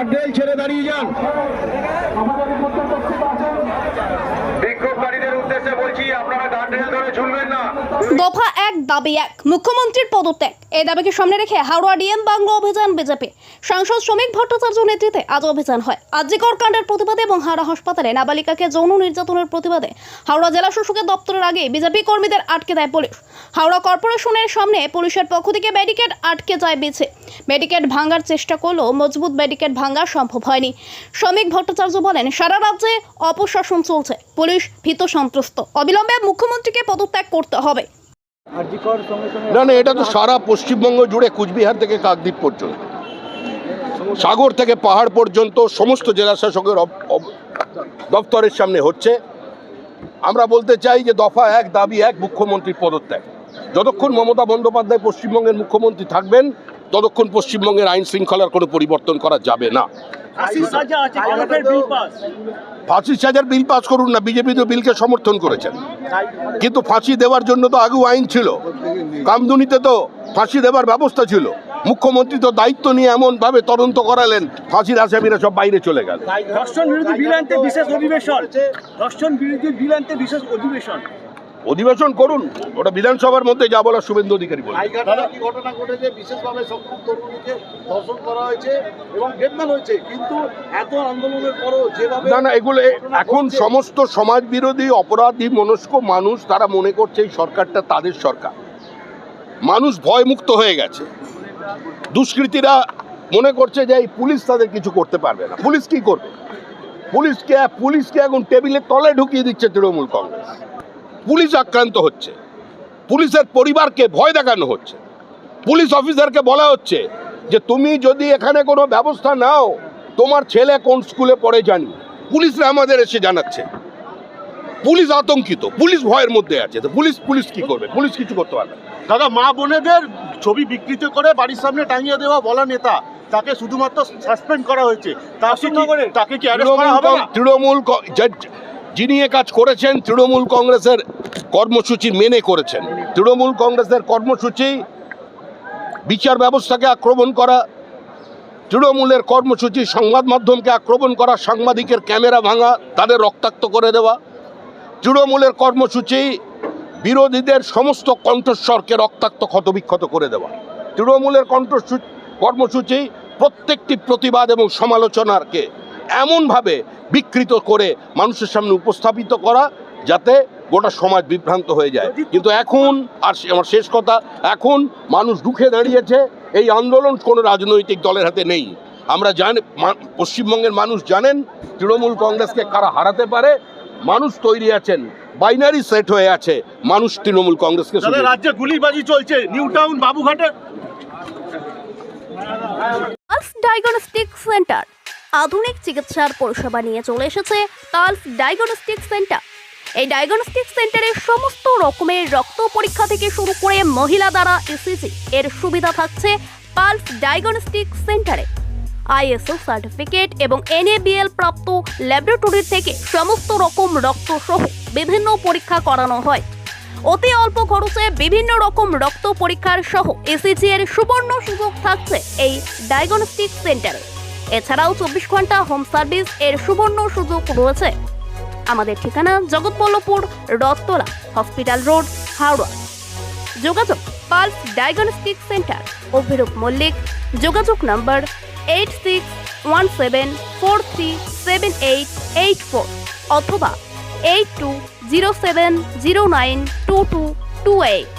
Guardrail ছেড়ে দাঁড়িয়ে যান। বিক্ষোভকারীদের দফা এক, দাবি এক। মুখ্যমন্ত্রীর পদত্যাগ। এই দাবিকে সামনে রেখে হাওড়া ডিএম বাংলো অভিযান বিজেপি। সাংসদ শ্রমিক ভট্টাচার্য নেতৃত্বে আজ অভিযান হয়। আজিকর কাণ্ডের প্রতিবাদে এবং হাওড়া হাসপাতালে নাবালিকাকে যৌন নির্যাতনের প্রতিবাদে হাওড়া জেলা শাসকের দপ্তরের আগে বিজেপি কর্মীদের আটকে দেয় পুলিশ। হাওড়া কর্পোরেশনের সামনে পুলিশের পক্ষ থেকে ব্যারিকেড আটকে যায় বিছে। ব্যারিকেড ভাঙার চেষ্টা করলেও মজবুত ব্যারিকেড ভাঙা সম্ভব হয়নি। শ্রমিক ভট্টাচার্য বলেন, সারা রাজ্যে অপশাসন চলছে। পুলিশ ভীত সন্ত্রস্ত। অবিলম্বে মুখ্যমন্ত্রীকে পদত্যাগ করতে হবে। না না, এটা তো সারা পশ্চিমবঙ্গ জুড়ে কুচবিহার থেকে কাকদ্বীপ পর্যন্ত। সাগর থেকে পাহাড় পর্যন্ত সমস্ত জেলাশাসকের দপ্তরের সামনে হচ্ছে। আমরা বলতে চাই যে দফা এক, দাবি এক, মুখ্যমন্ত্রীর পদত্যাগ। যতক্ষণ মমতা বন্দ্যোপাধ্যায় পশ্চিমবঙ্গের মুখ্যমন্ত্রী থাকবেন ততক্ষণ পশ্চিমবঙ্গের আইন শৃঙ্খলার কোনো পরিবর্তন করা যাবে না। ফাঁসির সাজার বিল পাস করুন না বিজেপি তো বিলকে সমর্থন করেছেন। কিন্তু ফাঁসি দেওয়ার জন্য তো আগেও আইন ছিল। কামদুনিতে তো ফাঁসি দেওয়ার ব্যবস্থা ছিল। মুখ্যমন্ত্রী তো দায়িত্ব নিয়ে এমনভাবে তদন্ত করালেন ফাঁসির আসামিরা সব বাইরে চলে গেল। ধর্ষণ বিরোধী বিল আনতে বিশেষ অধিবেশন। ধর্ষণ বিরোধী বিল আনতে বিশেষ অধিবেশন। অধিবেশন করুন ওটা বিধানসভার মধ্যে যা বলার শুভেন্দু অধিকারী বলবেন রায়ঘাটে কি ঘটনা ঘটেছে? বিশেষভাবে তরুণীকে ধর্ষণ করা হয়েছে এবং গ্রেপ্তার হয়েছে। কিন্তু এত আন্দোলনের পরও যেভাবে না না এগুলো এখন সমস্ত সমাজ বিরোধী অপরাধী মনস্ক মানুষ তারা মনে করছে এই সরকারটা তাদের সরকার। মানুষ ভয়মুক্ত হয়ে গেছে। দুষ্কৃতীরা মনে করছে যে এই পুলিশ তাদের কিছু করতে পারবে না। পুলিশ কি করবে? পুলিশকে পুলিশকে এখন টেবিলের তলায় ঢুকিয়ে দিচ্ছে তৃণমূল কংগ্রেস। পুলিশ আক্রান্ত হচ্ছে। পুলিশের পরিবারকে ভয় দেখানো হচ্ছে। পুলিশ অফিসারকে বলা হচ্ছে যে তুমি যদি এখানে কোনো ব্যবস্থা নাও তোমার ছেলে কোন স্কুলে পড়ে জানি। পুলিশরা আমাদের এসে জানাচ্ছে। পুলিশ আতঙ্কিত। পুলিশ ভয়ের মধ্যে আছে। তো পুলিশ পুলিশ কি করবে? পুলিশ কিছু করতে পারবে না। দাদা মা বোনেদের ছবি বিকৃত করে বাড়ির সামনে টাঙিয়ে দেওয়া বলা নেতা তাকে শুধুমাত্র সাসপেন্ড করা হয়েছে। তাকে কি- তাকে কি তৃণমূল হবে তৃণমূল যিনি এ কাজ করেছেন, তৃণমূল কংগ্রেসের কর্মসূচি মেনে করেছেন। তৃণমূল কংগ্রেসের কর্মসূচি, বিচার ব্যবস্থাকে আক্রমণ করা, তৃণমূলের কর্মসূচি সংবাদ মাধ্যমকে আক্রমণ করা, সাংবাদিকের ক্যামেরা ভাঙা, তাদের রক্তাক্ত করে দেওয়া, তৃণমূলের কর্মসূচি বিরোধীদের সমস্ত কণ্ঠস্বরকে রক্তাক্ত, ক্ষতবিক্ষত করে দেওয়া। তৃণমূলের কণ্ঠসূচি কর্মসূচি প্রত্যেকটি প্রতিবাদ এবং সমালোচনাকে এমনভাবে বিকৃত করে মানুষের সামনে উপস্থাপিত করা যাতে গোটা সমাজ বিভ্রান্ত হয়ে যায়। কিন্তু এখন আর আমার শেষ কথা এখন মানুষ রুখে দাঁড়িয়েছে এই আন্দোলন কোনো রাজনৈতিক দলের হাতে নেই। আমরা জানি পশ্চিমবঙ্গের মানুষ জানেন তৃণমূল কংগ্রেসকে কারা হারাতে পারে মানুষ তৈরি আছেন বাইনারি সেট হয়ে আছে মানুষ তৃণমূল কংগ্রেসকে রাজ্যে গুলিবাজি চলছে নিউ টাউন বাবুঘাটে। ডায়াগনস্টিক সেন্টার আধুনিক চিকিৎসার পরিষেবা নিয়ে চলে এসেছে টালস ডায়াগনস্টিক সেন্টার। এই ডায়াগনস্টিক সেন্টারে সমস্ত রকমের রক্ত পরীক্ষা থেকে শুরু করে মহিলা দ্বারা এসিজি এর সুবিধা থাকছে পালস ডায়াগনস্টিক সেন্টারে। আইএসও সার্টিফিকেট এবং এনএবিএল প্রাপ্ত ল্যাবরেটরি থেকে সমস্ত রকম রক্ত সহ বিভিন্ন পরীক্ষা করানো হয়। অতি অল্প খরচে বিভিন্ন রকম রক্ত পরীক্ষার সহ এসিজি এর সুবর্ণ সুযোগ থাকছে এই ডায়াগনস্টিক সেন্টারে। এছাড়াও চব্বিশ ঘণ্টা হোম সার্ভিস এর সুবর্ণ সুযোগ রয়েছে। আমাদের ঠিকানা জগৎবল্লভপুর রথতলা হসপিটাল রোড হাওড়া। যোগাযোগ Pulse diagnostic centre Abhirup Mallick. যোগাযোগ নম্বর eight six one seven four three seven eight eight four অথবা eight two zero seven zero nine two two two eight